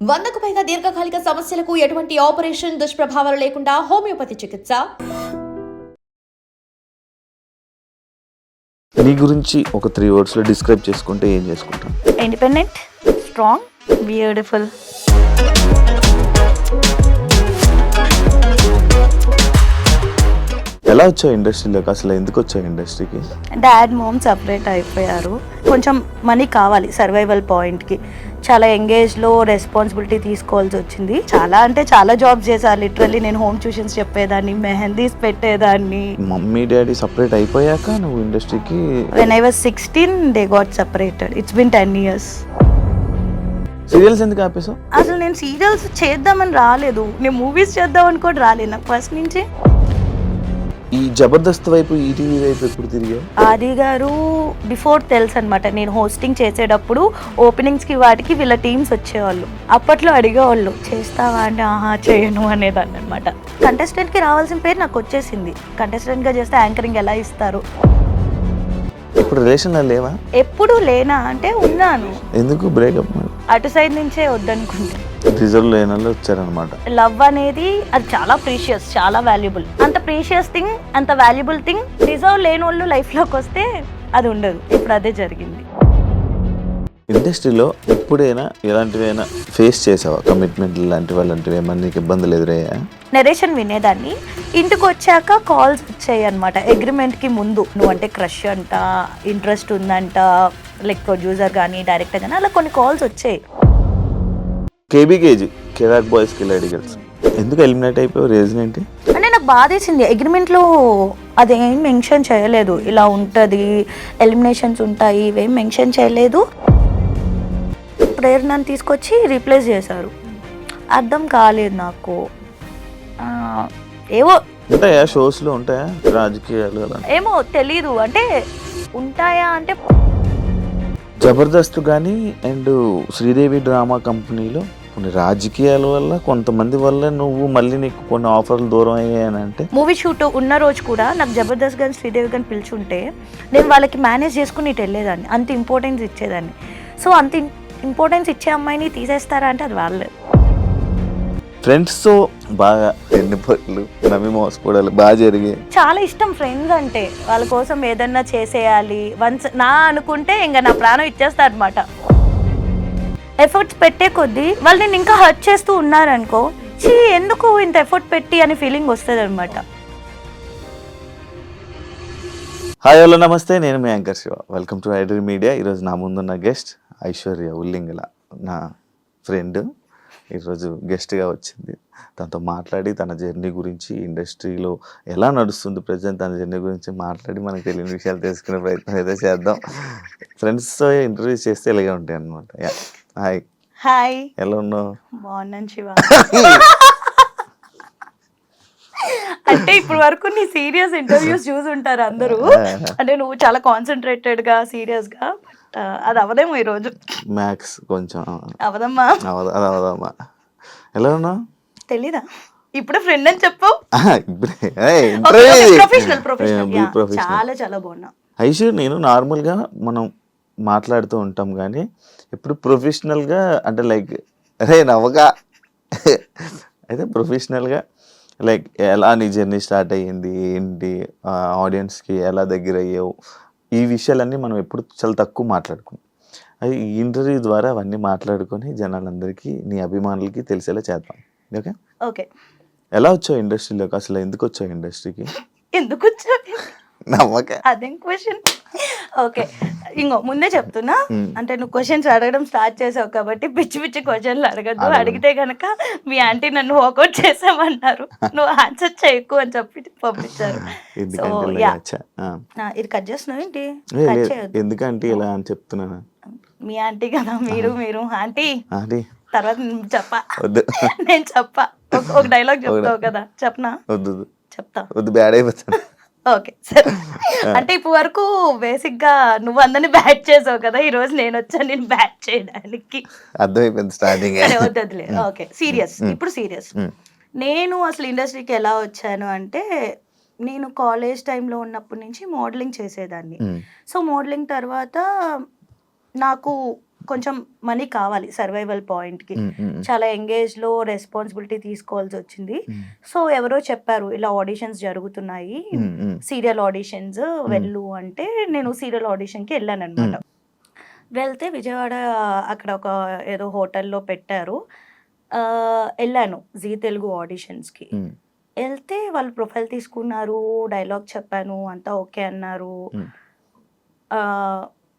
వందకు పైగా దీర్ఘకాలిక సమస్యలకు ఎటువంటి ఆపరేషన్ దుష్ప్రభావాలు లేకుండా హోమియోపతి చికిత్స. నీ గురించి ఒక త్రీ వర్డ్స్లో డిస్క్రైబ్ చేసుకుంటే ఏం చేసుకుంటాం? ఇండిపెండెంట్ స్ట్రాంగ్ బ్యూటిఫుల్ ఎలా వచ్చావు ఇండస్ట్రీలోకి అసలు ఎందుకు వచ్చావు ఇండస్ట్రీకి డాడ్ మోమ్ సపరేట్ అయిపోయారు. కొంచెం మనీ కావాలి సర్వైవల్ పాయింట్కి చాలా ఎంగేజ్లో రెస్పాన్సిబిలిటీ తీసుకోవాల్సి వచ్చింది. చాలా అంటే చాలా జాబ్స్ చేశాను లిటరల్లీ నేను హోమ్ ట్యూషన్స్ చెప్పేదాన్ని మెహందీస్ పెట్టేదాన్ని. మమ్మీ డాడీ సపరేట్ అయిపోయాక నువ్వు ఇండస్ట్రీకి when I was sixteen they got separated it's been ten years serials ఎందుకు ఆపేసావు అసలు నేను సీరియల్స్ చేద్దామని రాలేదు. నేను మూవీస్ చేద్దామని కూడా రాలేదు. నాకు ఫస్ట్ నుంచి. ఈ జబర్దస్త్ వైపు ఈటీవీ వైపు ఎప్పుడు తిరిగావు? ఆది గారు బిఫోర్ తెలుసు అనమాట నేను హోస్టింగ్ చేసేటప్పుడు ఓపెనింగ్స్కి వాటికి వీళ్ళ టీమ్స్ వచ్చేవాళ్ళు. అప్పట్లో అడిగేవాళ్ళు చేస్తావా అంటే ఆహా చేయను అనేదాన్ని అనమాట కంటెస్టెంట్కి రావాల్సిన పేరు నాకు వచ్చేసింది. కంటెస్టెంట్గా చేస్తే యాంకరింగ్ ఎలా ఇస్తారు? ఇప్పుడు రిలేషన్లో లేవా? ఎప్పుడు లేనా? అంటే ఉన్నాను. ఎందుకు బ్రేకప్ అటు సైడ్ నుంచే వద్దనుకుంటా. రిజర్వ్ లేని వాళ్ళు వచ్చారనమాట లవ్ అనేది అది చాలా ప్రీషియస్ చాలా వాల్యుబుల్. అంత ప్రీషియస్ థింగ్ అంత వాల్యుబుల్ థింగ్ డిజర్వ్ లేని వాళ్ళు లైఫ్లోకి వస్తే అది ఉండదు. ఇప్పుడు అదే జరిగింది. ఇండస్ట్రీలో ఎప్పుడైనా ఎలాంటివైనా ఫేస్ చేసావా? కమిట్మెంట్ లాంటివి అలాంటివి ఏమన్నా నీకు ఇబ్బందులు ఎదురయ్యా నెరేషన్ వినేదాన్ని. ఇంటికి వచ్చాక కాల్స్ వచ్చాయి అనమాట అగ్రిమెంట్కి ముందు. నువ్వు అంటే క్రష్ అంట ఇంట్రెస్ట్ ఉందంట లైక్ ప్రొడ్యూసర్ కానీ డైరెక్టర్ కానీ అలా కొన్ని కాల్స్ వచ్చాయి. K B K G Kiraak boys Khiladi girls ఎందుకు ఎలిమినేట్ అయిపోయావు? రీజన్ ఏంటి? అంటే నాకు బాధేసింది. అగ్రిమెంట్లో అదేం మెన్షన్ చేయలేదు. ఇలా ఉంటుంది ఎలిమినేషన్స్ ఉంటాయి ఇవేం మెన్షన్ చేయలేదు. ప్రేరణను తీసుకొచ్చి రీప్లేస్ చేశారు. అర్థం కాలేదు నాకు. ఏవో ఉంటాయా షోస్లో ఉంటాయా? రాజకీయాలు అలా? ఏమో తెలీదు. అంటే ఉంటాయా అంటే జబర్దస్త్ కానీ అండ్ శ్రీదేవి డ్రామా కంపెనీలో కొన్ని రాజకీయాల వల్ల కొంతమంది వల్ల నువ్వు మళ్ళీ నీకు కొన్ని ఆఫర్లు దూరం అయ్యాయని అంటే మూవీ షూట్ ఉన్న రోజు కూడా నాకు జబర్దస్త్ గాని శ్రీదేవి గాని పిలుచుంటే నేను వాళ్ళకి మేనేజ్ చేసుకుని ఇటు వెళ్ళేదాన్ని. అంత ఇంపార్టెన్స్ ఇచ్చేదాన్ని. సో అంత ఇంపార్టెన్స్ ఇచ్చే అమ్మాయిని తీసేస్తారా అంటే అది వాళ్ళే. ఫ్రెండ్స్తో బాగా ఎన్ని పట్లు నమ్మి మోసపోవడాలు బాగా జరిగాయి. చాలా ఇష్టం ఫ్రెండ్స్ అంటే. వాళ్ళ కోసం ఏదన్నా చేసేయాలి. వన్స్ నా అనుకుంటే ఇంకా నా ప్రాణం ఇచ్చేస్తారు అనమాట ఎఫర్ట్స్ పెట్టే కొద్దీ వాళ్ళు నేను ఇంకా హర్ట్ చేస్తూ ఉన్నారనుకో చీ ఎందుకు ఇంత ఎఫర్ట్ పెట్టి అనే ఫీలింగ్ వస్తుంది అనమాట హాయ్ హలో నమస్తే. నేను మీ anchor Shiva. Welcome to iDream media ఈరోజు నా ముందున్న గెస్ట్ ఐశ్వర్య ఉల్లింగల నా ఫ్రెండ్. ఈరోజు గెస్ట్గా వచ్చింది. తనతో మాట్లాడి తన జర్నీ గురించి ఇండస్ట్రీలో ఎలా నడుస్తుంది ప్రజెంట్ తన జర్నీ గురించి మాట్లాడి మనకు తెలియని విషయాలు తెలుసుకునే ప్రయత్నం అయితే చేద్దాం. ఫ్రెండ్స్తో ఇంటర్వ్యూ చేస్తే ఇలాగే ఉంటాయి అనమాట హాయ్. హాయ్. ఎలా ఉన్నావు? బాగున్నాను శివ. అంటే ఇప్పుడు వరకు నీ సీరియస్ ఇంటర్వ్యూస్ చూసి ఉంటారు అందరూ. అంటే నువ్వు చాలా కాన్సన్ట్రేటెడ్గా సీరియస్గా బట్ అది అవదేమో ఈ రోజు మ్యాథ్స్ కొంచెం అవదమ్మా. అవద అది అవదమ్మా. ఎలా ఉన్నావు? తెలీదా? ఇప్పుడు ఫ్రెండ్ అని చెప్పు. ఇప్పుడే. Professional professional. చాలా చాలా బాగున్నా. ఐషు నేను నార్మల్గా మనం మాట్లాడుతూ ఉంటాం కానీ ఎప్పుడు ప్రొఫెషనల్గా అంటే లైక్ అరే నవ్వగా అయితే ప్రొఫెషనల్గా లైక్ ఎలా నీ జర్నీ స్టార్ట్ అయ్యింది? ఏంటి? ఆడియన్స్కి ఎలా దగ్గర అయ్యావు ఈ విషయాలన్నీ మనం ఎప్పుడు చాలా తక్కువ మాట్లాడుకున్నాం. అది ఈ ఇంటర్వ్యూ ద్వారా అవన్నీ మాట్లాడుకొని జనాలందరికీ నీ అభిమానులకి తెలిసేలా చేద్దాం. ఓకే? ఓకే. ఎలా వచ్చావు ఇండస్ట్రీలోకి? అసలు ఎందుకు వచ్చావు ఇండస్ట్రీకి? ఎందుకు వచ్చావు? నమ్మక. అదేం క్వశ్చన్ ఓకే. ఇంకో ముందే చెప్తున్నా. అంటే నువ్వు క్వశ్చన్స్ అడగడం స్టార్ట్ చేసావు కాబట్టి పిచ్చి పిచ్చి క్వశ్చన్లు అడగద్దు. అడిగితే గనక మీ ఆంటీ నన్ను వర్కౌట్ చేసామన్నారు. నువ్వు ఆన్సర్ చేయకు అని చెప్పి పంపించారు. So yeah. ఇది కట్ చేస్తున్నావు ఏంటి? ఎందుకంటే ఇలా అని చెప్తున్నాను? మీ ఆంటీ కదా మీరు మీరు. ఆంటీ తర్వాత చెప్పా. నేను చెప్పా. ఒక- డైలాగ్ చెప్తావు కదా. చెప్పనా? వద్దు. చెప్తా. వద్దు బ్యాడ్ అయిపోతాను. ఓకే సరే. అంటే ఇప్పుడు వరకు బేసిక్గా నువ్వు అందరిని బ్యాట్ చేసావు కదా ఈ రోజు నేను వచ్చాను నేను బ్యాట్ చేయడానికి. అర్థమైపోయింది స్టార్టింగ్ ఓకే సీరియస్. ఇప్పుడు సీరియస్. నేను అసలు ఇండస్ట్రీకి ఎలా వచ్చాను అంటే నేను కాలేజ్ టైంలో ఉన్నప్పటి నుంచి మోడలింగ్ చేసేదాన్ని. సో మోడలింగ్ తర్వాత నాకు కొంచెం మనీ కావాలి సర్వైవల్ పాయింట్కి ఉమ్, ఉమ్, చాలా ఎంగేజ్లో రెస్పాన్సిబిలిటీ తీసుకోవాల్సి వచ్చింది. సో ఎవరో చెప్పారు ఇలా ఆడిషన్స్ జరుగుతున్నాయి. సీరియల్ ఆడిషన్స్ వెళ్ళు అంటే నేను సీరియల్ ఆడిషన్కి వెళ్ళాను అనమాట వెళ్తే విజయవాడ అక్కడ ఒక ఏదో హోటల్లో పెట్టారు. వెళ్ళాను జీ తెలుగు ఆడిషన్స్కి. వెళ్తే వాళ్ళు ప్రొఫైల్ తీసుకున్నారు డైలాగ్ చెప్పాను అంతా ఓకే అన్నారు.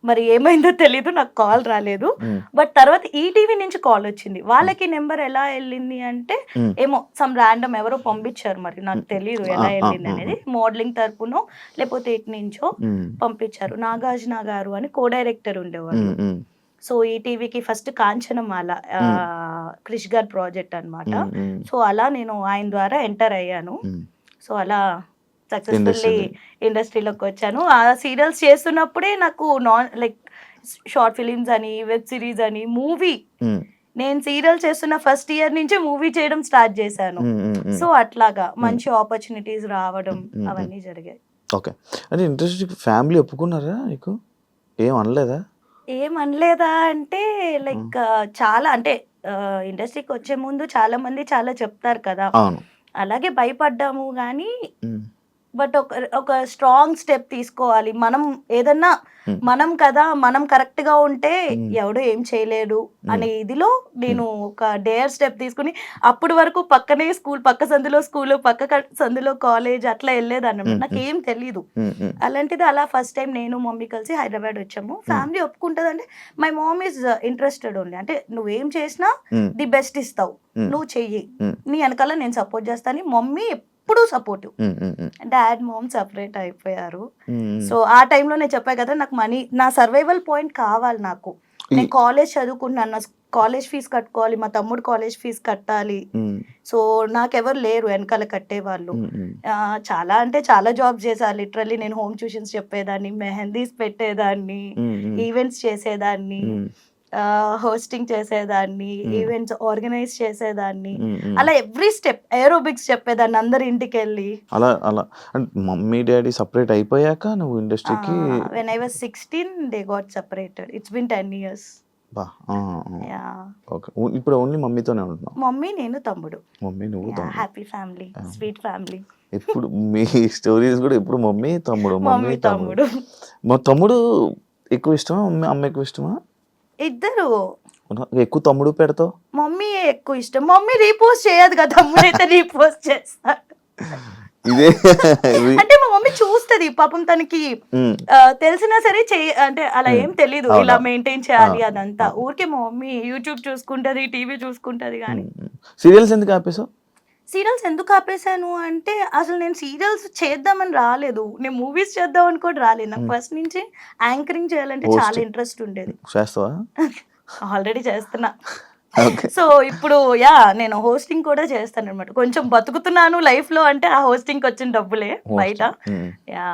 మరి ఏమైందో తెలీదు నాకు కాల్ రాలేదు. బట్ తర్వాత ఈటీవీ నుంచి కాల్ వచ్చింది. వాళ్ళకి నెంబర్ ఎలా వెళ్ళింది అంటే. ఏమో సమ్ ర్యాండమ్ ఎవరో పంపించారు మరి నాకు తెలియదు ఎలా వెళ్ళింది అనేది. మోడలింగ్ తరపునో లేకపోతే ఇటు నుంచో పంపించారు. నాగార్జున గారు అని కో డైరెక్టర్ ఉమ్, సో ఈ టీవీకి ఫస్ట్ కాంచనమాల క్రిష్ గారి ప్రాజెక్ట్ ఉమ్, సో అలా నేను ఆయన ద్వారా ఎంటర్ అయ్యాను. సో అలా సక్సెస్ఫుల్లీ. ఇండస్ట్రీలోకి వచ్చాను. ఆ సీరియల్స్ చేస్తున్నప్పుడే నాకు నాన్ లైక్ షార్ట్ ఫిలిమ్స్ అని వెబ్ సిరీస్ అని మూవీ ఉమ్, నేను సీరియల్ చేస్తున్న ఫస్ట్ ఇయర్ నుంచే మూవీ చేయడం స్టార్ట్ చేశాను. ఉమ్, ఉమ్, ఉమ్. సో అట్లాగా మంచి ఆపర్చునిటీస్ రావడం. అవన్నీ జరిగాయి. ఓకే అంటే ఇంట్రెస్ట్ ఫ్యామిలీ ఒప్పుకున్నారా నీకు? ఏం అనలేదా? ఏమనలేదా అంటే లైక్ చాలా అంటే ఇండస్ట్రీకి వచ్చే ముందు చాలా మంది చాలా చెప్తారు కదా. అలాగే భయపడ్డాము కానీ బట్ ఒక ఒక స్ట్రాంగ్ స్టెప్ తీసుకోవాలి. మనం ఏదన్నా. మనం కదా మనం కరెక్ట్గా ఉంటే. ఎవడు ఏం చేయలేడు అనే ఇదిలో నేను ఒక డేర్ స్టెప్ తీసుకుని అప్పటి వరకు పక్కనే స్కూల్ పక్క సందులో స్కూల్ పక్క సందులో కాలేజ్ అట్లా వెళ్ళేదాన్ని Hmm. నాకు ఏం తెలీదు. అలాంటిది అలా ఫస్ట్ టైం నేను మమ్మీ కలిసి హైదరాబాద్ వచ్చాము. ఫ్యామిలీ ఒప్పుకుంటుంది అంటే my mom is interested only. అంటే నువ్వేం చేసినా ది బెస్ట్ ఇస్తావు. నువ్వు చెయ్యి. నీ వెనకాల నేను సపోర్ట్ చేస్తాను. మమ్మీ ఎప్పుడూ సపోర్టివ్ డాడ్ మామ్ సపరేట్ అయిపోయారు. సో ఆ టైంలో నేను చెప్పా కదా నాకు మనీ నా సర్వైవల్ పాయింట్ కావాలి నాకు. నేను కాలేజ్ చదువుకున్నాను నా కాలేజ్ ఫీజు కట్టుకోవాలి మా తమ్ముడు కాలేజ్ ఫీజు కట్టాలి. సో నాకెవరు లేరు వెనకాల కట్టేవాళ్ళు. చాలా అంటే చాలా జాబ్ చేశా లిటరల్లీ నేను హోమ్ ట్యూషన్స్ చెప్పేదాన్ని మెహందీస్ పెట్టేదాన్ని ఈవెంట్స్ చేసేదాన్ని. హోస్టింగ్ చేసేదాన్ని ఈవెంట్స్ ఆర్గనైజ్ చేసేదాన్ని. అలా ఎవ్రీ స్టెప్ ఏరోబిక్స్ చెప్పేదాన్ని అందరి ఇంటికి వెళ్ళి అలా అలా. అంటే మమ్మీ డాడీ సపరేట్ అయిపోయాక నువ్వు ఇండస్ట్రీకి when I was sixteen they got separated it's been ten years బా ఓకే ఇప్పుడు ఓన్లీ మమ్మీతోనే ఉంటున్నావు? మమ్మీ నేను తమ్ముడు. మమ్మీ నువ్వు హ్యాపీ ఫ్యామిలీ స్వీట్ ఫ్యామిలీ ఎప్పుడు మీ స్టోరీస్ కూడా ఎప్పుడు మమ్మీ తమ్ముడు మమ్మీ తమ్ముడు. మా తమ్ముడు ఎక్కువ ఇష్టమా మమ్మీ అమ్మ ఎక్కువ ఇష్టమా? ఇద్దరు. ఎక్కువ తమ్ముడు పెడతావు? మమ్మీ ఎక్కువ ఇష్టం? మమ్మీ రీపోస్ట్ చేయదు కదా తమ్ముడు అయితే రీపోస్ట్ ఇదే ఇది- అంటే మా మమ్మీ చూస్తది పాపం తనకి తెలిసినా సరే చెయ్య అంటే అలా ఏం తెలీదు? ఇలా మెయింటైన్ చేయాలి. అదంతా. ఊరికే మా మమ్మీ యూట్యూబ్ చూసుకుంటది టీవీ చూసుకుంటది కానీ. సీరియల్స్ ఎందుకు ఆపేసావు? సీరియల్స్ ఎందుకు ఆపేశాను అంటే అసలు నేను సీరియల్స్ చేద్దామని రాలేదు. నేను మూవీస్ చేద్దాం అని కూడా రాలేదు. నాకు ఫస్ట్ నుంచి యాంకరింగ్ చేయాలంటే చాలా. ఇంట్రెస్ట్ ఉండేది. చేస్తావా? ఆల్రెడీ చేస్తున్నా. సో ఇప్పుడు యా నేను హోస్టింగ్ కూడా చేస్తాను అనమాట కొంచెం బతుకుతున్నాను లైఫ్లో అంటే ఆ హోస్టింగ్ వచ్చిన డబ్బులే బయట. యా.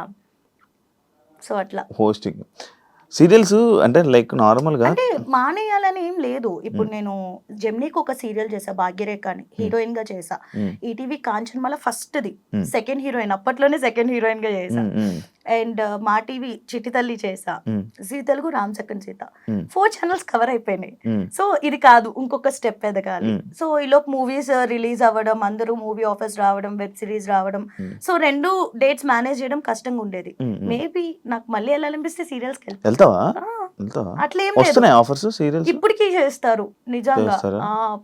సో అట్లా. హోస్టింగ్. సీరియల్స్ అంటే లైక్ నార్మల్గా అంటే మానేయాలని ఏం లేదు. ఇప్పుడు నేను జెమ్నీకి ఒక సీరియల్ చేసా భాగ్యరేఖ అని హీరోయిన్గా చేసా ETV Kanchanmala first the. Second heroine అప్పట్లోనే సెకండ్ హీరోయిన్గా చేసా అండ్ మా టీవీ చిట్టి తల్లి చేసా. Zee Telugu Ram Chakkan Sita. Four channels cover అయిపోయినాయి. సో ఇది కాదు ఇంకొక స్టెప్ ఎదగాలి. సో ఈలోపు మూవీస్ రిలీజ్ అవ్వడం అందరూ మూవీ ఆఫర్స్ రావడం వెబ్ సిరీస్ రావడం. సో రెండు డేట్స్ మేనేజ్ చేయడం కష్టంగా ఉండేది. మేబీ నాకు మళ్ళీ వెళ్ళాలనిపిస్తే సీరియల్స్ వెళ్తావా? అట్లా వస్తున్నాయి ఆఫర్స్ ఇప్పటికీ చేస్తారు నిజంగా.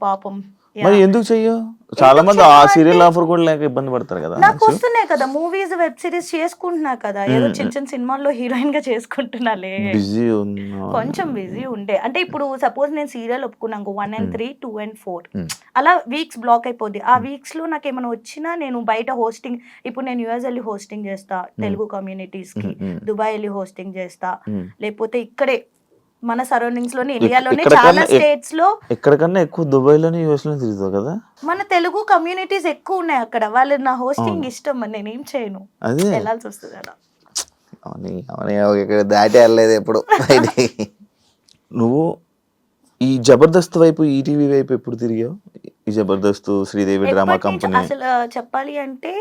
పాపం. మరి ఎందుకు చెయ్యు చాలా మంది ఆ సీరియల్ ఆఫర్ కూడా లేక ఇబ్బంది పడతారు కదా నాకు వస్తున్నాయి కదా మూవీస్ వెబ్ సిరీస్ చేసుకుంటున్నా కదా. ఏదో చిన్న చిన్న సినిమాల్లో హీరోయిన్గా చేసుకుంటున్నాలే. బిజీ ఉన్నా. కొంచెం బిజీ ఉండే. అంటే ఇప్పుడు సపోజ్ నేను సీరియల్ ఒప్పుకున్నాను one and three two and four. అలా వీక్స్ బ్లాక్ అయిపోద్ది. ఆ వీక్స్లో నాకు ఏమైనా వచ్చినా నేను బయట హోస్టింగ్ ఇప్పుడు నేను యుఎస్ వెళ్ళి హోస్టింగ్ చేస్తా తెలుగు కమ్యూనిటీస్కి. దుబాయ్ వెళ్ళి హోస్టింగ్ చేస్తా. లేకపోతే ఇక్కడే మన సరౌండింగ్స్లోనే ఇండియాలోనే చాలా స్టేట్స్లో ఎక్కడికన్నా ఎక్కువ దుబాయ్లోనే యూఎస్లోనే తిరుగుతావు కదా? మన తెలుగు కమ్యూనిటీస్ ఎక్కువ ఉన్నాయి అక్కడ. వాళ్ళు నా హోస్టింగ్ ఇష్టం మరి నేను ఏం చేయను. అదే. వెళ్ళాల్సి వస్తుంది అలా. అవని అవని ఇక్కడ దాటి వెళ్ళలేదు ఎప్పుడు. నువ్వు ఈ జబర్దస్త్ వైపు ఈటీవీ వైపు ఎప్పుడు తిరిగావు? ఈ జబర్దస్త్ శ్రీదేవి డ్రామా కంపెనీ. అసలు చెప్పాలి అంటే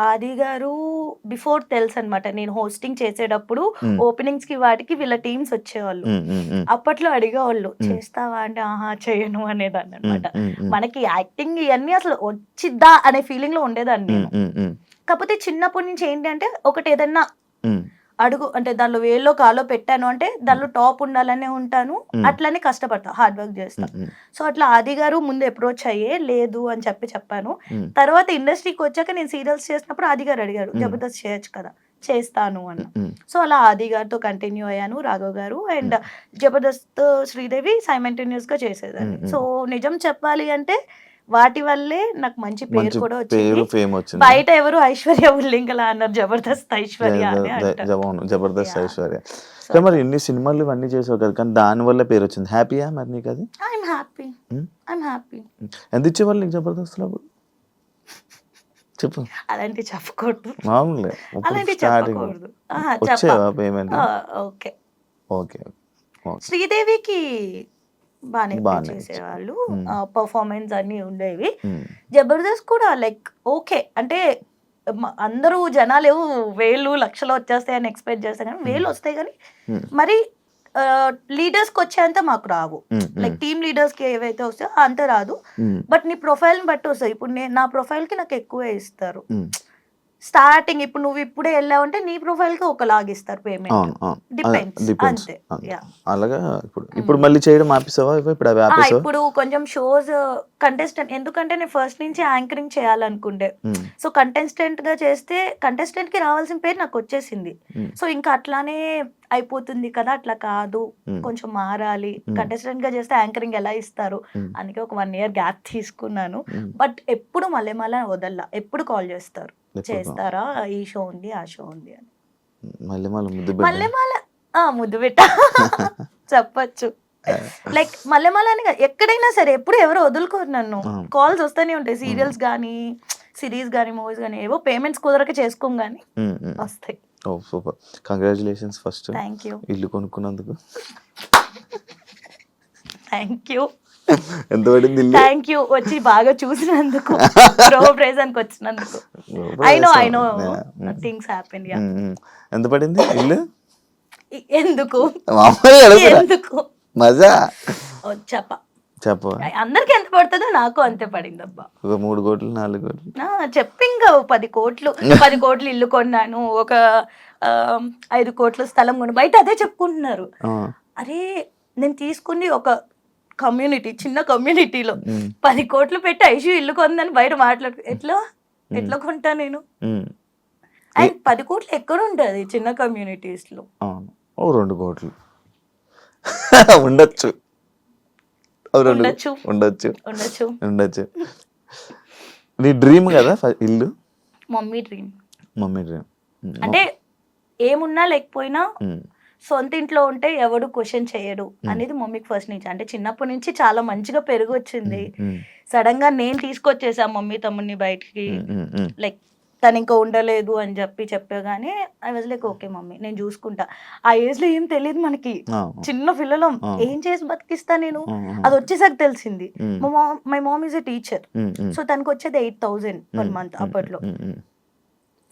ఆది గారు బిఫోర్ తెలుసు అనమాట నేను హోస్టింగ్ చేసేటప్పుడు. ఓపెనింగ్స్కి వాటికి వీళ్ళ టీమ్స్ వచ్చేవాళ్ళు. అప్పట్లో అడిగేవాళ్ళు. చేస్తావా అంటే ఆహా చేయను అనేదాన్ని అనమాట. మనకి యాక్టింగ్ ఇవన్నీ అసలు వచ్చిద్దా అనే ఫీలింగ్లో ఉండేదాన్ని కాకపోతే చిన్నప్పటి నుంచి ఏంటి అంటే ఒకటి ఏదన్నా. అడుగు అంటే దానిలో వేల్లో కాలో పెట్టాను. అంటే దానిలో టాప్ ఉండాలనే ఉంటాను. అట్లనే కష్టపడతా హార్డ్ వర్క్ చేస్తా. సో అట్లా ఆది గారు ముందు అప్రోచ్ అయ్యే లేదు అని చెప్పి చెప్పాను. తర్వాత ఇండస్ట్రీకి వచ్చాక నేను సీరియల్స్ చేసినప్పుడు ఆది గారు అడిగారు. జబర్దస్త్ చేయొచ్చు కదా చేస్తాను అన్న. సో అలా ఆది గారితో కంటిన్యూ అయ్యాను రాఘవ్ గారు. అండ్ జబర్దస్త్ శ్రీదేవి సైమెంటేనియస్గా చేసేదాన్ని. సో నిజం చెప్పాలి అంటే వాటి వల్లే నాకు మంచి పేరు కూడా పేరు వచ్చింది. ఫేమ్ వచ్చింది. బయట ఎవరు ఐశ్వర్య ఉల్లింగల అన్నారు జబర్దస్త్ ఐశ్వర్య జబర్దస్త్. ఐశ్వర్య. కానీ మరి ఇన్ని సినిమాలు ఇవన్నీ చేసావు కదా కానీ దాని వల్ల పేరు వచ్చింది. హ్యాపీయా మరి నీకు అది? I'm happy? ఐఎమ్ హ్యాపీ ఎంత ఇచ్చేవాళ్ళు నీకు జబర్దస్త్లో అప్పుడు? చెప్పు. అలాంటి చెప్పకూడదు. మామూలే. అలాంటి చెప్పకూడదు. వచ్చేవా పేమెంట్ ఓకే. ఓకే. శ్రీదేవికి బాగానే చేసేవాళ్ళు. పర్ఫార్మెన్స్ అన్ని ఉండేవి. జబర్దస్త్ కూడా లైక్ ఓకే అంటే అందరూ జనాలు ఏవో వేలు లక్షలు వచ్చేస్తాయని ఎక్స్పెక్ట్ చేస్తాం కానీ వేలు వస్తాయి కానీ. మరి లీడర్స్కి వచ్చేంత మాకు రావు. లైక్ టీమ్ లీడర్స్కి ఏవైతే వస్తాయో అంత రాదు. బట్ నీ ప్రొఫైల్ని బట్టి వస్తాయి. ఇప్పుడు నేను నా ప్రొఫైల్కి నాకు ఎక్కువే ఇస్తారు. స్టార్టింగ్ ఇప్పుడు నువ్వు ఇప్పుడే వెళ్ళావంటే నీ ప్రొఫైల్కి ఒకలాగా ఇస్తారు పేమెంట్ అవును అవును. Depends. డిపెండ్స్ అంతే. Yeah. అలాగా ఇప్పుడు ఇప్పుడు మళ్ళీ చేయడం ఆపేసావా? ఇప్పుడు అవి ఆ, ఆపేసావా? ఇప్పుడు కొంచెం షోస్ కంటెస్టెంట్ ఎందుకంటే నేను ఫస్ట్ నుంచి యాంకరింగ్ చేయాలనుకుండే ఉమ్, సో కంటెస్టెంట్గా చేస్తే కంటెస్టెంట్కి రావాల్సిన పేరు నాకు వచ్చేసింది. ఉమ్, సో ఇంకా అట్లానే అయిపోతుంది కదా అట్లా కాదు. ఉమ్, కొంచెం మారాలి. Hmm. కంటెస్టెంట్గా చేస్తే యాంకరింగ్ ఎలా ఇస్తారు? అందుకే ఒక వన్ ఇయర్ గ్యాప్ తీసుకున్నాను. ఉమ్. బట్ ఎప్పుడు మళ్ళీ మళ్ళీ వదల్లా. ఎప్పుడు కాల్ చేస్తారు? చేస్తారా? ఈ షో ఉంది ఆ షో ఉంది అని. మళ్ళీ ముద్దు ఆ ముద్దు పెట్ట. చెప్పచ్చు. లైక్ మళ్ళీ అని ఎక్కడైనా సరే ఎప్పుడు ఎవరు వదులుకోరు నన్ను. కాల్స్ వస్తూనే ఉంటాయి సీరియల్స్ కానీ సిరీస్ కానీ మూవీస్ కానీ ఏవో పేమెంట్స్ కుదరక చేసుకోం కానీ. వస్తాయి. ఓ super. Congratulations first thank you ఇల్లు కొనుక్కున్నందుకు. థ్యాంక్ యూ ఎంత పడింది థ్యాంక్ యూ వచ్చి బాగా చూసినందుకు. ప్రో ప్రైజ్ వచ్చినందుకు I know I know. Things happen yeah. ఎంత పడింది ఇల్లు? ఎందుకు. ఎందుకు? మజా? చెప్ప. చెప్పు. అందరికి ఎంత పడుతుందో నాకు అంతే పడింది అబ్బా ఒక మూడు కోట్లు నాలుగు కోట్లు. చెప్పు ఇంకా పది కోట్లు. పది కోట్లు ఇల్లు కొన్నాను. ఒక ఐదు కోట్ల స్థలం కొను బయట అదే చెప్పుకుంటున్నారు. అరే నేను తీసుకుంది ఒక కమ్యూనిటీ చిన్న కమ్యూనిటీలో. పది కోట్లు పెట్టి ఐషు ఇల్లు కొందని బయట మాట్లాడు ఎట్లా? ఎట్లా కొంటా నేను. అండ్ పది కోట్లు ఎక్కడ ఉంటుంది చిన్న కమ్యూనిటీస్లో ఓ రెండు కోట్లు. ఉండొచ్చు. ఉండొచ్చు. ఉండొచ్చు. ఉండొచ్చు. ఉండొచ్చు. నీ డ్రీమ్ కదా ఇల్లు? మమ్మీ డ్రీమ్ మమ్మీ డ్రీమ్ అంటే ఏమున్నా లేకపోయినా సొంత ఇంట్లో ఉంటే ఎవడు క్వశ్చన్ చేయడు అనేది మమ్మీకి ఫస్ట్ నుంచి. అంటే చిన్నప్పటి నుంచి చాలా మంచిగా పెరుగు వచ్చింది సడన్గా నేను తీసుకొచ్చేసా మమ్మీ తమ్ముడిని బయటికి. లైక్ తను ఇంకా ఉండలేదు అని చెప్పి చెప్పగానే I was like okay mummy నేను చూసుకుంటా. ఆ ఏజ్లో ఏం తెలియదు మనకి. చిన్న పిల్లలం. ఏం చేసి బతికిస్తా నేను? అది వచ్చేసాక తెలిసింది. My mom is a teacher so తనకు వచ్చేది ఎయిట్ థౌజండ్ పర్ మంత్ అప్పట్లో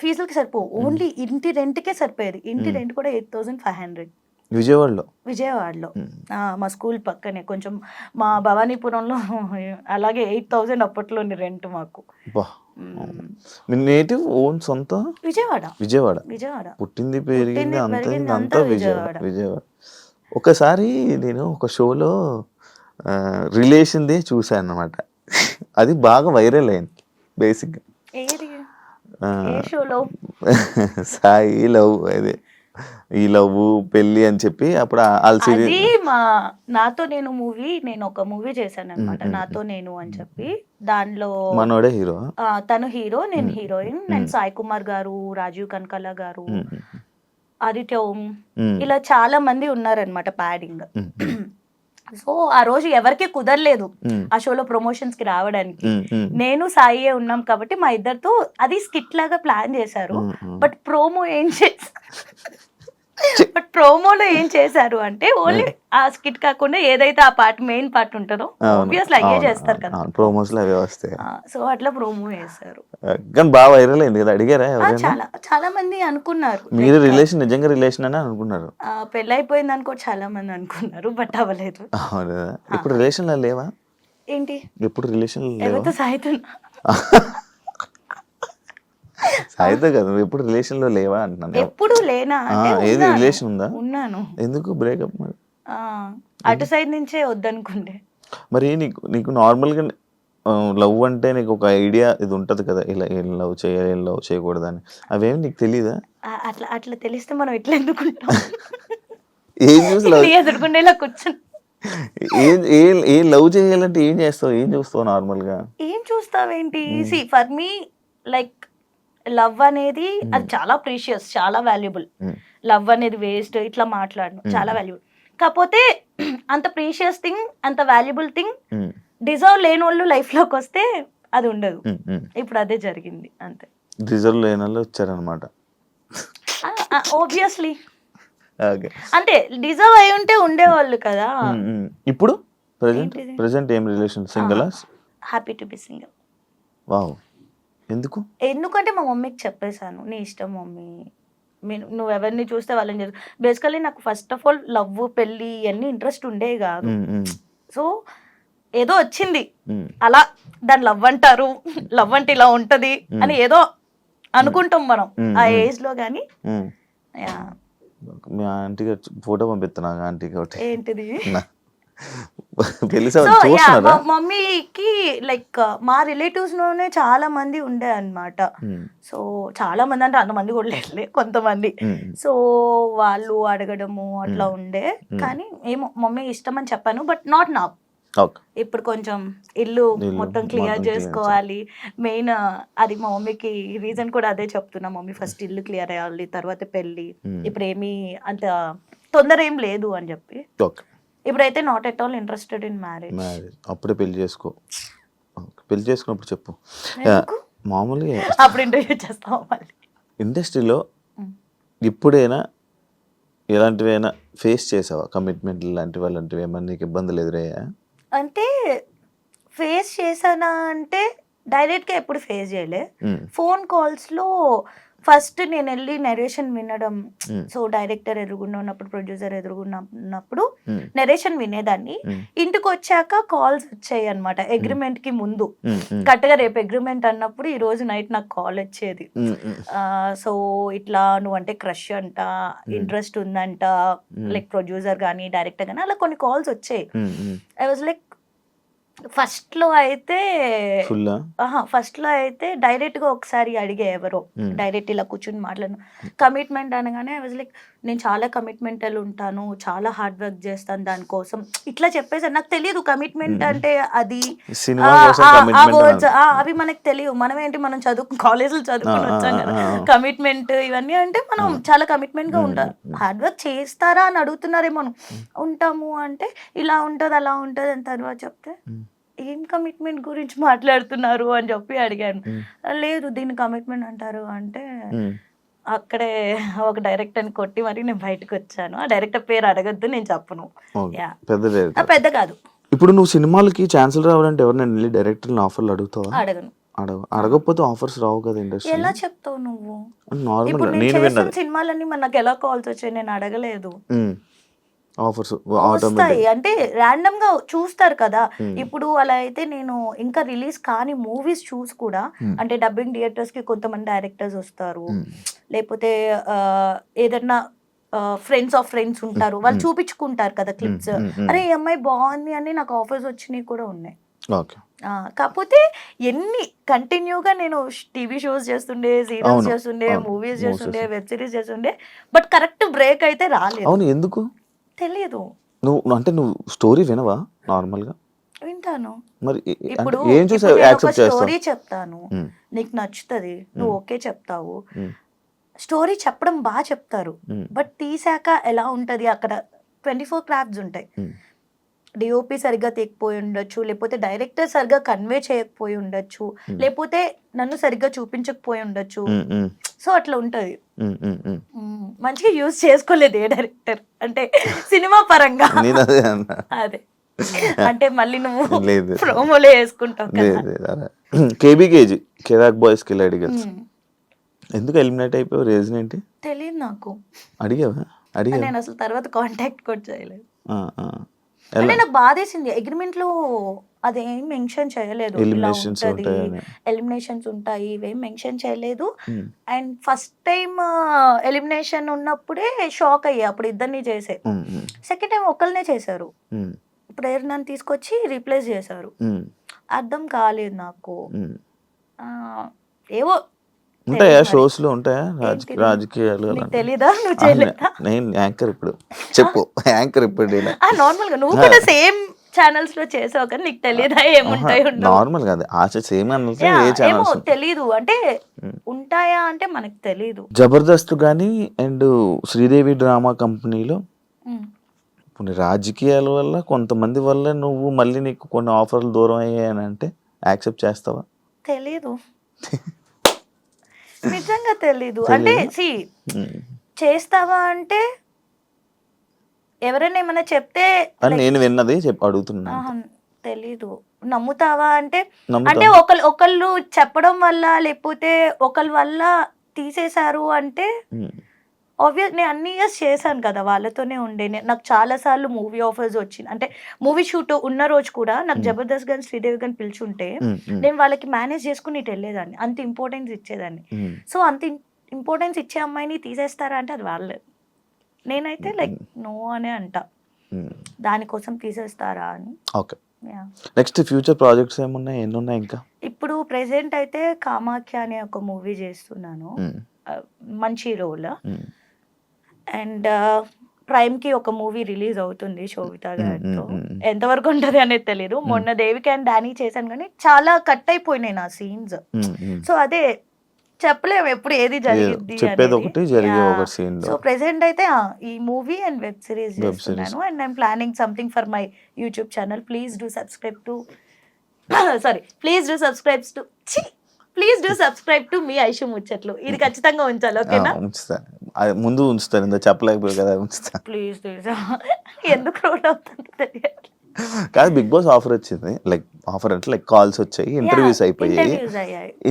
ఫీజులకి సరిపో ఓన్లీ ఇంటి రెంట్కే సరిపోయేది. ఇంటి. రెంట్ కూడా ఎయిట్ థౌసండ్ ఫైవ్ హండ్రెడ్. విజయవాడలో? విజయవాడలో. మా స్కూల్ పక్కనే. కొంచెం మా భవానీపురంలో అలాగే ఎయిట్ థౌసండ్ అప్పట్లోని రెంట్ మాకు. నేటివ్ ఓన్ సొంత? విజయవాడ. విజయవాడ. విజయవాడ. పుట్టింది పెరిగింది అంతా విజయవాడ. విజయవాడ. ఒకసారి నేను ఒక షోలో రిలేషన్దే చూశాను అనమాట అది బాగా వైరల్ అయింది బేసిక్గా. సాయి లవ్ అదే ఈ లవ్ పెళ్ళి అని చెప్పి అప్పుడు అది మా నాతో నేను మూవీ నేను ఒక మూవీ చేశాను అనమాట నాతో నేను అని చెప్పి. దానిలో మనోడే హీరో? తను హీరో నేను. హీరోయిన్. నేను. సాయి కుమార్ గారు రాజీవ్ కనకాల గారు ఆదిత్య ఓం. ఇలా ఇలా చాలా మంది ఉన్నారనమాట ప్యాడింగ్ సో ఆ రోజు ఎవరికి కుదరలేదు ఆ షోలో ప్రమోషన్స్కి రావడానికి. నేను సాయి ఉన్నాం కాబట్టి మా ఇద్దరితో అది స్కిట్ లాగా ప్లాన్ చేశారు. బట్ ప్రోమో ఏం చేసి? బట్ ప్రోమోలో ఏం చేశారు అంటే ఓన్లీ ఆ స్కిట్ కాకుండా ఏదైతే ఆ పార్ట్ మెయిన్ పార్ట్ ఉంటుందో ఆబ్వియస్లీ అయ్యే చేస్తారు కదా. ప్రోమోస్లో అవే వస్తాయి. సో అట్లా ప్రోమో వేశారు. కానీ బాగా వైరల్ అయింది కదా అడిగారా చాలా చాలా మంది అనుకున్నారు. మీరు రిలేషన్ నిజంగా రిలేషన్ అని అనుకున్నారు? ఆ, పెళ్ళైపోయింది అనుకో చాలా మంది అనుకున్నారు బట్ అవ్వలేదు? ఇప్పుడు రిలేషన్ లేవా? ఏంటి? ఎప్పుడు రిలేషన్ లేవా? ఎవరితో సాయితున్నా? అయితే కదా నువ్వు ఎప్పుడు రిలేషన్లో లేవా అంటున్నాను. ఎప్పుడు లేనా? ఏది relation ఉందా? ఉన్నాను. ఎందుకు బ్రేకప్ మరి? అటు సైడ్ నుంచే వద్దనుకుంటే. మరి నీకు నీకు నార్మల్గా లవ్ అంటే నీకు ఒక ఐడియా ఇది ఉంటది కదా ఇలా ఏం లవ్ చేయాలి ఏం లవ్ చేయకూడదని. అవేమి నీకు తెలీదా? అట్లా అట్లా తెలిస్తే మనం ఎట్లా ఎందుకుంటాం ఏం చూసి లవ్ నీ ఎదుర్కొండే ఇలా కూర్చొని ఏం లవ్ చేయాలంటే ఏం చేస్తావు? ఏం చూస్తావు నార్మల్గా? ఏం చూస్తావేంటి? See for me like love అనేది అది చాలా ప్రీషియస్ చాలా వాల్యుబుల్. Hmm. లవ్ అనేది వేస్ట్ ఇట్లా మాట్లాడను చాలా వాల్యుబుల్. కాకపోతే అంత ప్రీషియస్ థింగ్ అంత వాల్యుబుల్ థింగ్ డిజర్వ్ లేని వాళ్ళు life లోకి వస్తే అది ఉండదు. ఇప్పుడు అదే జరిగింది అంతే. రిజర్వ్ లేని వాళ్ళు వచ్చారనమాట ఓబియస్లీ అంటే డిజర్వ్ అయి ఉంటే ఉండేవాళ్ళు కదా. ఇప్పుడు? ప్రజెంట్ ఏంటిది? ప్రజెంట్ ఏం relation single happy to be single wow ఎందుకు? ఎందుకంటే మా మమ్మీకి చెప్పేశాను నీ ఇష్టం మమ్మీ. నువ్వు ఎవరిని చూస్తే వాళ్ళని చేసు బేసికలీ నాకు ఫస్ట్ ఆఫ్ ఆల్ లవ్ పెళ్ళి ఇవన్నీ ఇంట్రెస్ట్ ఉండేవి కాదు. సో ఏదో వచ్చింది. అలా దాన్ని లవ్ అంటారు లవ్ అంటే ఇలా ఉంటది అని ఏదో అనుకుంటాం మనం ఆ. ఏజ్లో కానీ. మీ ఆంటీకి ఫోటో పంపిస్తున్నా ఆంటీకి ఒకటి. ఏంటిది? పెళ్ళి మమ్మీకి లైక్ మా రిలేటివ్స్లోనే చాలా మంది ఉండే అన్నమాట. ఉమ్, సో చాలా మంది అంటే అంతమంది కూడా లేదులే కొంతమంది. సో వాళ్ళు అడగడము అట్లా ఉండే. కానీ ఏమో మమ్మీ ఇష్టం అని చెప్పాను బట్ నాట్ నా ఇప్పుడు కొంచెం ఇల్లు మొత్తం క్లియర్ చేసుకోవాలి. మెయిన్ అది మా మమ్మీకి రీజన్ కూడా అదే చెప్తున్నా. మమ్మీ ఫస్ట్ ఇల్లు క్లియర్ అయ్యాలి తర్వాత పెళ్ళి. Hmm. ఇప్పుడు ఏమీ అంత తొందర ఏం లేదు అని చెప్పి. ఇప్పుడైతే not at all interested in marriage marriage అప్పుడే పెళ్ళి చేసుకో. పెళ్ళి చేసుకున్నప్పుడు చెప్పు? మామూలుగా అప్పుడు ఇంటర్వ్యూ చేస్తాం మళ్ళీ? ఇండస్ట్రీలో. ఇప్పుడైనా ఎలాంటివైనా ఫేస్ చేసావా? కమిట్మెంట్ లాంటివి అలాంటివి ఏమన్నా నీకు ఇబ్బందులు ఎదురయ్యా అంటే ఫేస్ చేశానా అంటే డైరెక్ట్గా ఎప్పుడు ఫేస్ చేయలే. ఫోన్ కాల్స్లో ఫస్ట్ నేను వెళ్ళి నెరేషన్ వినడం. Hmm. సో డైరెక్టర్ ఎదురుగుండా ఉన్నప్పుడు ప్రొడ్యూసర్ ఉమ్, నెరేషన్ వినేదాన్ని. ఉమ్, ఇంటికి వచ్చాక కాల్స్ వచ్చాయి అనమాట అగ్రిమెంట్కి ముందు. కరెక్ట్గా రేపు అగ్రిమెంట్ అన్నప్పుడు ఈ రోజు నైట్ నాకు కాల్ వచ్చేది. సో ఇట్లా నువ్వంటే క్రష్ అంట ఇంట్రెస్ట్ ఉందంట లైక్ ప్రొడ్యూసర్ కానీ డైరెక్టర్ కానీ అలా కొన్ని కాల్స్ వచ్చాయి. ఐ వాజ్ లైక్ ఫస్ట్లో అయితే ఫస్ట్లో అయితే డైరెక్ట్గా ఒకసారి అడిగే ఎవరో. డైరెక్ట్ ఇలా కూర్చుని మాట్లాడను. కమిట్మెంట్ అనగానే ఐ వాజ్ లైక్ నేను చాలా కమిట్మెంటల్ ఉంటాను చాలా హార్డ్ వర్క్ చేస్తాను దానికోసం. ఇట్లా చెప్పేసాను నాకు తెలియదు కమిట్మెంట్. అంటే అది. అవి మనకు తెలియదు మనం ఏంటి మనం చదువు కాలేజీలో చదువుకుని వచ్చాం కదా. కమిట్మెంట్ ఇవన్నీ అంటే మనం చాలా కమిట్మెంట్గా ఉంటారు. హార్డ్ వర్క్ చేస్తారా అని అడుగుతున్నారేమో ఉంటాము అంటే ఇలా ఉంటది అలా ఉంటది అని తర్వాత చెప్తే ఏం కమిట్మెంట్ గురించి మాట్లాడుతున్నారు అని చెప్పి అడిగాను. లేదు దీన్ని కమిట్మెంట్ అంటారు అంటే. అక్కడే ఒక డైరెక్టర్ని కొట్టి మరి నేను బయటకు వచ్చాను. ఆ డైరెక్టర్ పేరు అడగద్దు నేను చెప్పను. పెద్ద డైరెక్టర్ కాదు. ఇప్పుడు నువ్వు సినిమాలకి ఛాన్సులు రావాలంటే ఎవరినైనా వెళ్ళి డైరెక్టర్ని ఆఫర్లు అడుగుతావా? అడగను. అడగ అడగకపోతే ఆఫర్స్ రావు కదా ఇండస్ట్రీ ఎలా చెప్తావు నువ్వు? నార్మల్గా నేను సినిమాలన్నీ మరి నాకు ఎలా కాల్స్ వచ్చాయి? నేను అడగలేదు. ఆఫర్స్ వస్తాయి. అంటే ర్యాండమ్గా చూస్తారు కదా. ఇప్పుడు అలా అయితే నేను ఇంకా రిలీజ్ కాని మూవీస్ చూసి కూడా అంటే డబ్బింగ్ థియేటర్స్కి కొంతమంది డైరెక్టర్స్ వస్తారు. లేకపోతే ఆ, ఏదన్నా ఫ్రెండ్స్ ఆఫ్ ఫ్రెండ్స్ ఉంటారు. వాళ్ళు చూపించుకుంటారు కదా క్లిప్స్. అరే ఈ అమ్మాయి బాగుంది అని నాకు ఆఫర్స్ వచ్చినాయి కూడా ఉన్నాయి. కాకపోతే ఎన్ని కంటిన్యూగా నేను టీవీ షోస్ చేస్తుండే సీరియల్స్ చేస్తుండే మూవీస్ చేస్తుండే వెబ్ సిరీస్ చేస్తుండే బట్ కరెక్ట్ బ్రేక్ అయితే రాలేదు. అవును ఎందుకు? తెలియదు నువ్వు అంటే నువ్వు స్టోరీ వినవా నార్మల్గా? వింటాను. మరి ఇప్పుడు ఏం చూసి యాక్సెప్ట్ స్టోరీ చెప్తాను. నీకు నచ్చుతుంది నువ్వు ఓకే చెప్తావు. స్టోరీ చెప్పడం బాగా చెప్తారు. బట్ తీసాక ఎలా ఉంటది? అక్కడ ట్వంటీ ఫోర్ క్రాఫ్ట్స్ ఉంటాయి. డిఓపి సరిగ్గా తీయకపోయి ఉండొచ్చు లేకపోతే డైరెక్టర్ సరిగ్గా కన్వే చేయకపోయి ఉండొచ్చు లేకపోతే నన్ను సరిగ్గా చూపించకపోయి ఉండొచ్చు. సో అట్లా ఉంటది. మంచిగా యూజ్ చేసుకోలేదు ఏ డైరెక్టర్. అంటే సినిమా పరంగా. అదే అంటే మళ్ళీ నువ్వు లేదు. ప్రోమోలో వేసుకుంటావు కేబీకేజీ కెరాక్ బాయ్స్కి మ్మ్. ఎందుకు ఎలిమినేట్ అయిపోయావు? రీజన్ ఏంటి? తెలియదు నాకు. అడిగావా? అడిగావా? నేను అసలు తర్వాత కాంటాక్ట్ కూడా చేయలేదు. అంటే నాకు బాధేసింది. అగ్రిమెంట్లో అదేం మెన్షన్ చేయలేదు. ఉంటాయని. ఎలిమినేషన్స్ ఉంటాయి ఇవేం మెన్షన్ చేయలేదు. ఉమ్, అండ్ ఫస్ట్ టైం ఎలిమినేషన్ ఉన్నప్పుడే షాక్ అయ్యా. అప్పుడు ఇద్దరిని చేసే. ఉమ్, ఉమ్, సెకండ్ టైం ఒకళ్ళనే చేశారు. నన్ను తీసుకొచ్చి రీప్లేస్ చేశారు. అర్థం కాలేదు నాకు. ఏవో ఉంటాయా తెలియదు. షోస్లో ఉంటాయా? రాజకీయాలు తెలీదా? నువ్వు చేయలేదా? నేను యాంకర్ ఇప్పుడు. చెప్పు. యాంకర్ ఇప్పుడు నేను. నార్మల్గా నువ్వు కూడా సేమ్ ఛానల్స్లో చేసావు కానీ నీకు తెలియదా ఏముంటాయి నార్మల్ కాదు ఆశ సేమ్ ఏ ఛానల్స్ తెలీదు. అంటే ఉంటాయా అంటే మనకు తెలీదు. జబర్దస్త్ కానీ అండ్ శ్రీదేవి డ్రామా కంపెనీలో. కొన్ని రాజకీయాల వల్ల కొంతమంది వల్ల నువ్వు మళ్ళీ నీకు కొన్ని ఆఫర్లు దూరం అయ్యాయని అంటే యాక్సెప్ట్ చేస్తావా? తెలీదు. నిజంగా తెలీదు అంటే సి. చేస్తావా అంటే ఎవరైనా ఏమైనా చెప్తే నేను విన్నది అడుగుతున్నా తెలీదు నమ్ముతావా అంటే. అంటే ఒకళ్ళు ఒకళ్ళు చెప్పడం వల్ల లేకపోతే ఒకళ్ళ వల్ల తీసేశారు అంటే. ఆబ్వియస్ నేను అన్ని ఇయర్స్ చేశాను కదా వాళ్ళతోనే ఉండే. నాకు చాలా సార్లు మూవీ ఆఫర్స్ వచ్చింది. అంటే మూవీ షూట్ ఉన్న రోజు కూడా నాకు జబర్దస్త్ గాని శ్రీదేవి గాని పిలిచుంటే నేను వాళ్ళకి మేనేజ్ చేసుకుని ఇటు వెళ్ళేదాన్ని. అంత ఇంపార్టెన్స్ ఇచ్చేదాన్ని. సో అంత ఇంపార్టెన్స్ ఇచ్చే అమ్మాయిని తీసేస్తారా అంటే అది వాళ్ళే. నేనైతే లైక్ నో అనే అంట. దానికోసం తీసేస్తారా అని. ఓకే. నెక్స్ట్ ఫ్యూచర్ ప్రాజెక్ట్స్ ఏమున్నాయి? ఎన్ని ఉన్నాయి ఇంకా? ఇప్పుడు ప్రెసెంట్ అయితే కామాఖ్య అనే ఒక మూవీ చేస్తున్నాను. మంచి రోల్ అండ్ ప్రైమ్కి ఒక మూవీ రిలీజ్ అవుతుంది శోభిత గారితో. ఎంతవరకు ఉంటది అనేది తెలియదు మొన్న దేవికి అండ్ డానీ చేశాను కానీ చాలా కట్ అయిపోయినాయి నా సీన్స్. సో అదే చెప్పలేము ఎప్పుడు ఏది జరిగింది చెప్పేది ఒకటి, జరిగే. సో ప్రెసెంట్ అయితే ఈ మూవీ అండ్ వెబ్ సిరీస్ చేస్తున్నాను. And I'm planning something for my YouTube channel. Please do subscribe to sorry please do subscribe to please do subscribe to మీ ఐషు ముచ్చట్లు ఇది ఖచ్చితంగా ఉంచాలి ఓకేనా? ఉంచుతాను ముందు ఉంచుతాను ఇంత చెప్పలేకపోయావు కదా ఉంచుతాను ప్లీజ్ ప్లీజ్ ఎందుకు రోడ్ అవుతుంది తెలియట్లేదు. కాదు బిగ్ బాస్ ఆఫర్ వచ్చింది. లైక్ ఆఫర్ అంటే లైక్ కాల్స్ వచ్చాయి ఇంటర్వ్యూస్ అయిపోయాయి.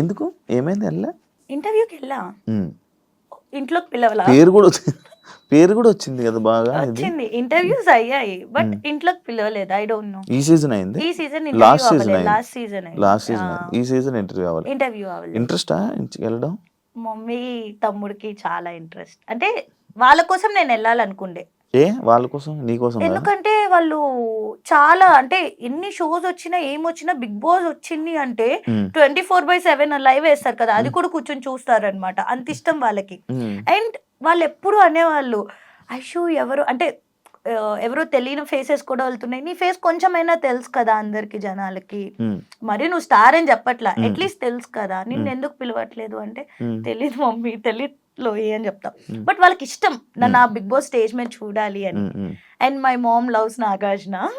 ఎందుకు? ఏమైంది వెళ్ళా ఇంటర్వ్యూకి వెళ్ళా? ఉమ్. ఇంట్లోకి పిలవలా? పేరు కూడా పేరు కూడా వచ్చింది కదా బాగా వచ్చింది. ఇంటర్వ్యూస్ అయ్యాయి బట్ ఇంట్లోకి పిలవలేదు. ఐ డోంట్ నో ఈ సీజన్ అయింది? ఈ సీజన్ లాస్ట్ సీజన్ అయింది. లాస్ట్ సీజన్ లాస్ట్ సీజన్ ఈ సీజన్ ఇంటర్వ్యూ అవ్వాలి ఇంటర్వ్యూ అవ్వలేదు. ఇంట్రెస్టా వెళ్ళడం? మమ్మీ తమ్ముడికి చాలా ఇంట్రెస్ట్ అంటే వాళ్ళ కోసం నేను వెళ్ళాలనుకుండే. ఏ? వాళ్ళ కోసం? నీ కోసం ఎందుకంటే వాళ్ళు చాలా అంటే ఎన్ని షోస్ వచ్చినా ఏం వచ్చినా బిగ్ బాస్ వచ్చింది అంటే twenty four by seven live వేస్తారు కదా. అది కూడా కూర్చొని చూస్తారనమాట అంత ఇష్టం వాళ్ళకి. అండ్ వాళ్ళు ఎప్పుడు అనేవాళ్ళు ఐషు ఎవరు అంటే ఎవరో తెలియని ఫేసెస్ కూడా వెళ్తున్నాయి. నీ ఫేస్ కొంచెమైనా తెలుసు కదా అందరికి జనాలకి? మరి నువ్వు స్టార్ అని చెప్పట్లా. అట్లీస్ట్ తెలుసు కదా. నిన్ను ఎందుకు పిలవట్లేదు? అంటే తెలీదు మమ్మీ తెలీదు లోయి అని చెప్తా. బట్ వాళ్ళకి ఇష్టం నన్ను ఆ బిగ్ బాస్ స్టేజ్ మీద చూడాలి అని. And my mom loves Nagarjuna.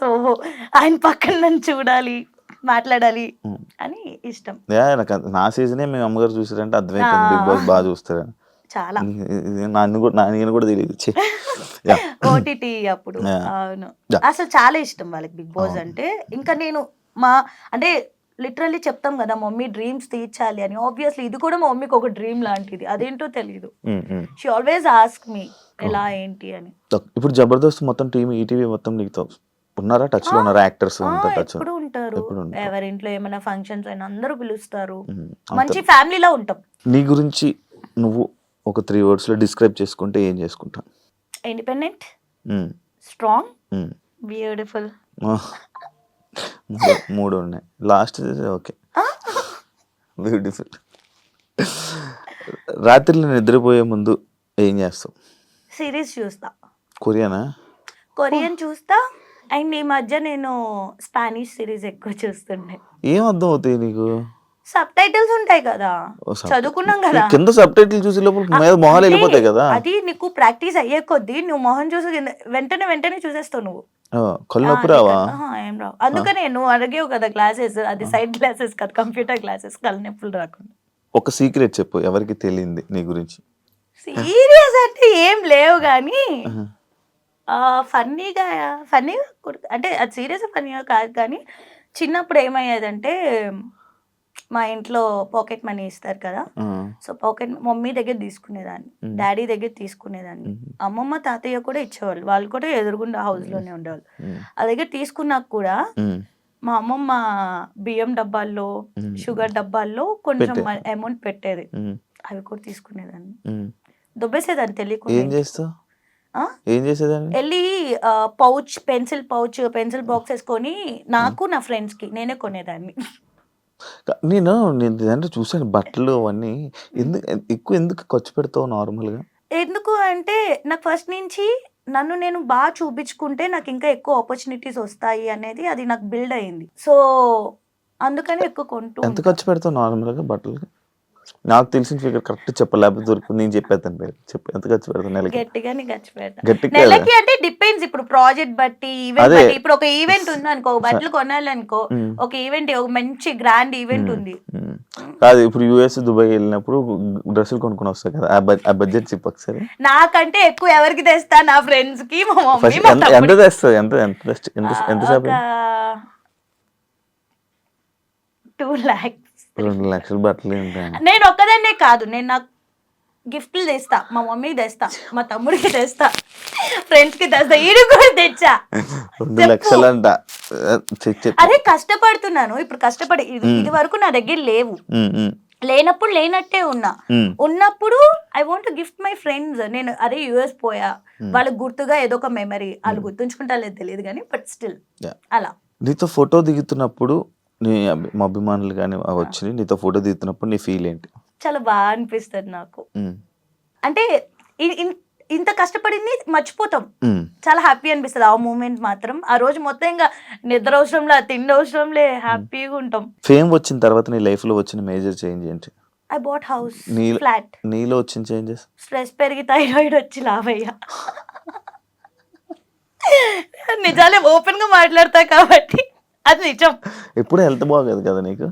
So ఆయన పక్కన నన్ను చూడాలి మాట్లాడాలి. అని ఇష్టం. నా సీజనే మీ అమ్మగారు చూసారంటే అర్థమైపోయింది. బిగ్ బాస్ బాగా చూస్తారని. చాలా. నన్ను కూడా నేను కూడా తెలియదు. ఓటీటీ అప్పుడు. అవును. అసలు చాలా ఇష్టం వాళ్ళకి బిగ్ బాస్. అంటే. ఇంకా నేను మా అంటే లిటరల్లీ చెప్తాం కదా మమ్మీ డ్రీమ్స్ తీర్చాలి అని. ఆబ్వియస్లీ ఇది కూడా మా మమ్మీకి ఒక డ్రీమ్ లాంటిది. అదేంటో తెలియదు. షీ ఆల్వేస్ ఆస్క్ మీ ఎలా ఏంటి అని. ఇప్పుడు జబర్దస్త్ మొత్తం టీం ఈటీవీ మొత్తం నీకు ఉన్నారా? టచ్లో ఉన్నారా యాక్టర్స్ టచ్ ఎప్పుడు ఉంటారు. ఎవరింట్లో ఏమైనా ఫంక్షన్స్ అయినా అందరూ పిలుస్తారు. మంచి ఫ్యామిలీలో ఉంటాం. నీ గురించి నువ్వు ఒక త్రీ వర్డ్స్లో డిస్క్రైబ్ చేసుకుంటే ఏం చేసుకుంటా? Independent strong. బ్యూటిఫుల్ మూడు- మూడు ఉన్నాయి. లాస్ట్ ఓకే బ్యూటిఫుల్ రాత్రిలో నిద్రపోయే ముందు ఏం చేస్తావు సిరీస్ చూస్తా. కొరియానా కొరియన్ చూస్తా. అండ్ ఈ మధ్య నేను స్పానిష్ సిరీస్ ఎక్కువ చూస్తుండే. ఏం అర్థం అవుతాయి నీకు? సబ్ టైటిల్స్ ఉంటాయి కదా. చదువుకున్నాం కదా. కింద సబ్ టైటిల్ చూసే లోపల మొహాలు వెళ్ళిపోతాయి కదా. అది నీకు ప్రాక్టీస్ అయ్యే కొద్దీ నువ్వు మొహం చూసి వెంటనే వెంటనే చూసేస్తావు నువ్వు. కళ్ళు రావా? ఏం రావు. అందుకనే నువ్వు అడిగేవు కదా క్లాసెస్ అది సైడ్ క్లాసెస్ కదా కంప్యూటర్ క్లాసెస్ కళ్ళు నొప్పులు రాకుండా. ఒక సీక్రెట్ చెప్పు ఎవరికి తెలియంది నీ గురించి? సీరియస్ అంటే ఏం లేవు కానీ ఫన్నీగా ఫన్నీగా అంటే అది సీరియస్ ఫన్నీగా కాదు కానీ చిన్నప్పుడు ఏమయ్యేదంటే మా ఇంట్లో పాకెట్ మనీ ఇస్తారు కదా. సో పాకెట్ మమ్మీ దగ్గర తీసుకునేదాన్ని. డాడీ దగ్గర తీసుకునేదాన్ని. మ్మ్. అమ్మమ్మ తాతయ్య కూడా ఇచ్చేవాళ్ళు వాళ్ళు కూడా ఎదురుగుండా house లోనే ఉండేవాళ్ళు. ఆ దగ్గర తీసుకున్నాక కూడా మా అమ్మమ్మ బియ్యం డబ్బాల్లో. షుగర్ డబ్బాల్లో కొంచెం. అమౌంట్ పెట్టేది. అవి కూడా తీసుకునేదాన్ని. దొబ్బేసేదాన్ని ఏం తెలియకుండా చేస్తావు? ఏం చేసేదాన్ని? వెళ్ళి pouch pencil pouch pencil box వేసుకొని నాకు నా ఫ్రెండ్స్కి నేనే కొనేదాన్ని. నేను నేను ఇదంటే చూసాను బట్టలు అవన్నీ. ఎందుకు ఎక్కువ ఎందుకు ఖర్చు పెడతావు నార్మల్గా ఎందుకు అంటే నాకు ఫస్ట్ నుంచి నన్ను నేను బాగా చూపించుకుంటే నాకు ఇంకా ఎక్కువ ఆపర్చునిటీస్ వస్తాయి అనేది అది నాకు బిల్డ్ అయింది. సో అందుకని ఎక్కువ కొంటూ ఎంత. ఖర్చు పెడతావు నార్మల్గా బట్టలకి? నాకు తెలిసిన ఫిగర్ కరెక్ట్ చెప్ప లేకపోతే దొరుకు నేను చెప్పేస్తాను పేరు చెప్పు ఎంత ఖర్చు పెడతావు నెలకి? గట్టిగానే ఖర్చు పెడతా. గట్టిగా నెలకి అంటే డిపెండ్స్ ఇప్పుడు ప్రాజెక్ట్ బట్టి ఈవెంట్. బట్టి. ఇప్పుడు ఒక ఈవెంట్ ఉంది అనుకో బట్టలు కొనాలనుకో ఒక ఈవెంట్ ఒక మంచి గ్రాండ్ ఈవెంట్ ఉంది. కాదు ఇప్పుడు యుఎస్ దుబాయ్ వెళ్ళినప్పుడు డ్రెస్సులు కొనుక్కొని వస్తాయి కదా? ఆ బడ్- ఆ బడ్జెట్ చెప్పు ఒకసారి. నాకంటే ఎక్కువ ఎవరికి తెస్తా? నా ఫ్రెండ్స్కి మా మమ్మీ ఎంత. తెస్తుంది ఎంత ఎంత ఎంత ఎంత టూ లాక్స్ రెండు లక్షల బట్టలు నేను ఒక్కదాన్నే కాదు నేను నాకు గిఫ్ట్లు తెస్తా మా మమ్మీకి తెస్తా మా తమ్ముడికి తెస్తా ఫ్రెండ్స్కి తెస్తా ఈడు కూడా తెచ్చా. రెండు చెప్పు. లక్షలు అంట చెక్ చెప్పు. అరే కష్టపడుతున్నాను ఇప్పుడు కష్టపడి ఇది వరకు నా దగ్గర లేవు. లేనప్పుడు లేనట్టే ఉన్నా. ఉన్నప్పుడు I want gift my friends నేను అరే యుఎస్ పోయా. వాళ్ళకి గుర్తుగా ఏదో ఒక మెమరీ వాళ్ళు గుర్తుంచుకుంటా లేదు తెలియదు కానీ బట్ స్టిల్. అలా. నీతో ఫోటో దిగుతున్నప్పుడు నీ అభి- మా అభిమానులు కానీ వచ్చి నీతో ఫోటో దిగుతున్నప్పుడు నీ ఫీల్ ఏంటి? చాలా బాగా అనిపిస్తుంది నాకు. ఉమ్, అంటే ఇ- ఇన్- ఇంత కష్టపడింది మర్చిపోతాం. ఉమ్, చాలా హ్యాపీ అనిపిస్తుంది ఆ మూమెంట్ మాత్రం. ఆ రోజు మొత్తం ఇంకా నిద్ర అవసరంలే తిండి అవసరంలే హ్యాపీగా ఉంటాం. ఫేమ్ వచ్చిన తర్వాత నీ లైఫ్లో వచ్చిన మేజర్ చేంజ్ ఏంటి? I bought house flat. నీలో వచ్చిన చేంజెస్? స్ట్రెస్ పెరిగి థైరాయిడ్ వచ్చి లావయ్యా. నిజాలే ఓపెన్గా మాట్లాడతా కాబట్టి. అది నిజం. ఎప్పుడు హెల్త్ బాగోదు కదా నీకు?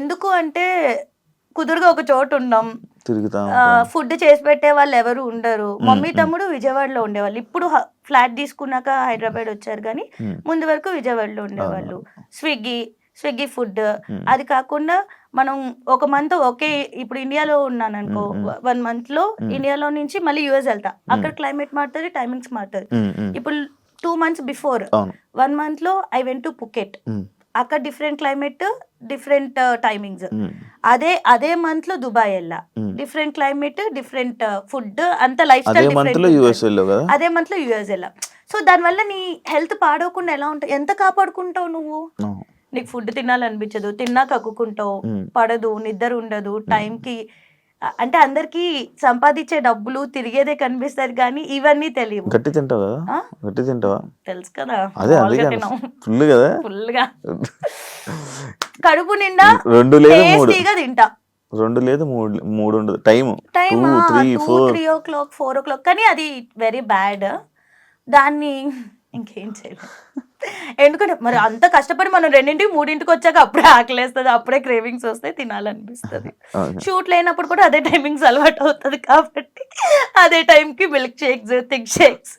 ఎందుకు అంటే కుదురుగా ఒక చోటు ఉన్నాం తిరుగుతా ఫుడ్ చేసి పెట్టే వాళ్ళు ఎవరు ఉండరు. మమ్మీ తమ్ముడు విజయవాడలో ఉండేవాళ్ళు. ఇప్పుడు ఫ్లాట్ తీసుకున్నాక హైదరాబాద్ వచ్చారు కానీ. ముందు వరకు విజయవాడలో ఉండేవాళ్ళు. స్విగ్గీ స్విగ్గీ ఫుడ్. అది కాకుండా మనం ఒక మంత్ ఒకే ఇప్పుడు ఇండియాలో ఉన్నాను అనుకో. వన్ మంత్లో. ఇండియాలో నుంచి మళ్ళీ యుఎస్ వెళ్తా. అక్కడ క్లైమేట్ మారుతుంది టైమింగ్స్ మారుతుంది. ఇప్పుడు టూ మంత్స్ బిఫోర్ వన్ మంత్లో ఐ వెంట్ టు పుకెట్ అక్కడ డిఫరెంట్ క్లైమేట్ డిఫరెంట్ టైమింగ్స్ అదే అదే మంత్లో దుబాయ్ వెళ్ళా. డిఫరెంట్ క్లైమేట్ డిఫరెంట్ ఫుడ్ అంత లైఫ్ అదే స్టైల్ మంత్లో యుఎస్ వెళ్ళావు కదా? అదే మంత్లో యుఎస్ వెళ్ళా. సో దానివల్ల నీ హెల్త్ పాడవకుండా ఎలా ఉంటుంది ఎంత కాపాడుకుంటావు నువ్వు. నీకు ఫుడ్ తినాలనిపించదు తిన్నా కక్కుకుంటావు ఉమ్, పడదు నిద్ర ఉండదు టైంకి అంటే అందరికి సంపాదించే డబ్బులు తిరిగేదే కనిపిస్తుంది కానీ ఇవన్నీ తెలియవు. గట్టి తింటావు? కదా? గట్టి తింటావా? తెలుసు కదా. అదే ఫుల్ కదా? ఫుల్గా కడుపు నిండా రెండు లేదు తింటా. రెండు లేదు మూడు మూడు ఉండదు. Time time? Two three two four. Three o'clock four o'clock. కానీ అది వెరీ బ్యాడ్. దాన్ని ఇంకేం చేయలేదు ఎందుకంటే మరి అంత కష్టపడి మనం రెండింటికి మూడింటికి వచ్చాక అప్పుడే ఆకలేస్తుంది అప్పుడే క్రేవింగ్స్ వస్తాయి తినాలనిపిస్తుంది. షూట్ లేనప్పుడు కూడా అదే టైమింగ్స్ అలవాటు అవుతుంది కాబట్టి అదే టైంకి మిల్క్ షేక్స్ థిక్ షేక్స్